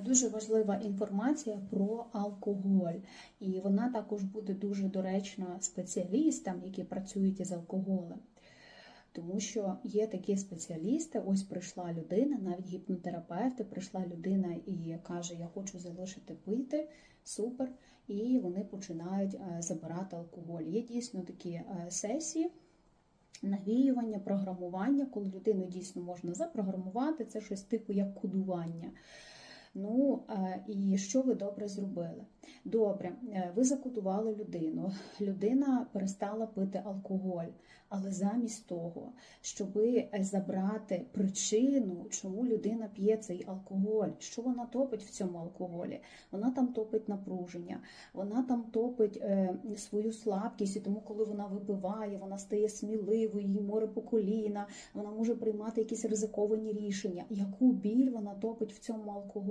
Дуже важлива інформація про алкоголь, і вона також буде дуже доречна спеціалістам, які працюють із алкоголем. Тому що є такі спеціалісти, ось прийшла людина, навіть гіпнотерапевти, прийшла людина і каже, я хочу залишити пити, супер, і вони починають е, забирати алкоголь. Є дійсно такі е, сесії, навіювання, програмування, коли людину дійсно можна запрограмувати, це щось типу як кодування. Ну е, і що ви добре зробили? Добре, е, ви закодували людину. Людина перестала пити алкоголь, але замість того, щоб забрати причину, чому людина п'є цей алкоголь, що вона топить в цьому алкоголі? Вона там топить напруження, вона там топить е, свою слабкість, і тому, коли вона випиває, вона стає сміливою, їй море по коліна, вона може приймати якісь ризиковані рішення. Яку біль вона топить в цьому алкоголі?